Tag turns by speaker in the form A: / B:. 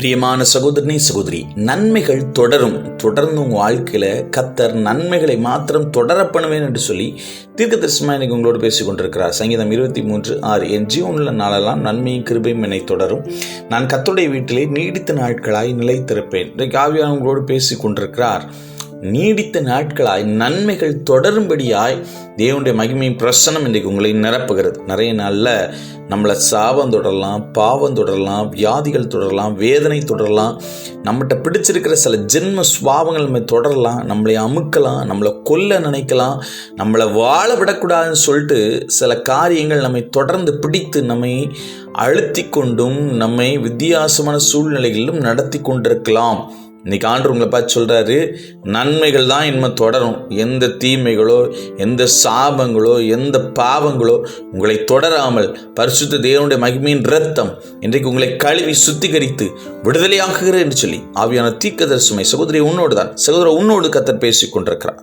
A: பிரியமான சகோதரனே சகோதரி நன்மைகள் தொடரும். தொடர்ந்து உங்கள் வாழ்க்கையில் கத்தர் நன்மைகளை மாத்திரம் தொடர பண்ணுவேன் என்று சொல்லி தீர்க்க தரிசனமாக எனக்கு உங்களோடு பேசிக் கொண்டிருக்கிறார். சங்கீதம் இருபத்தி மூன்று ஆறு. என் ஜீவனில் நாளெல்லாம் நன்மையும் கிருபையும் என்னை தொடரும். நான் கத்துடைய வீட்டிலே நீடித்த நாட்களாய் நிலைத்திருப்பேன். இன்றைக்கு ஆவியான உங்களோடு பேசிக் கொண்டிருக்கிறார். நீடித்த நாட்களாய் நன்மைகள் தொடரும்படியாய் தேவனுடைய மகிமையும் பிரசனம் இன்றைக்கு உங்களை நிரப்புகிறது. நிறைய நாளில் நம்மளை சாபம் தொடரலாம் பாவம் தொடரலாம் வியாதிகள் தொடரலாம் வேதனை தொடரலாம். நம்மகிட்ட பிடிச்சிருக்கிற சில ஜென்ம சுவாபங்கள் நம்ம தொடரலாம். நம்மளை அமுக்கலாம் நம்மளை கொல்ல நினைக்கலாம். நம்மளை வாழ விடக்கூடாதுன்னு சொல்லிட்டு சில காரியங்கள் நம்மை தொடர்ந்து பிடித்து நம்மை அழுத்தி கொண்டும் நம்மை வித்தியாசமான சூழ்நிலைகளிலும் நடத்தி கொண்டிருக்கலாம். இன்னைக்கு ஆண்டு உங்களை பார்த்து சொல்கிறாரு நன்மைகள் தான் இனிமே தொடரும். எந்த தீமைகளோ எந்த சாபங்களோ எந்த பாவங்களோ உங்களை தொடராமல் பரிசுத்த தேவனுடைய மகிமையின் ரத்தம் இன்றைக்கு உங்களை கழுவி சுத்திகரித்து விடுதலையாகுகிறேன் என்று சொல்லி ஆவியான தீக்கதர் சுமை சகோதரி உன்னோடு தான் சகோதரர் உன்னோடு கத்தர் பேசிக் கொண்டிருக்கிறார்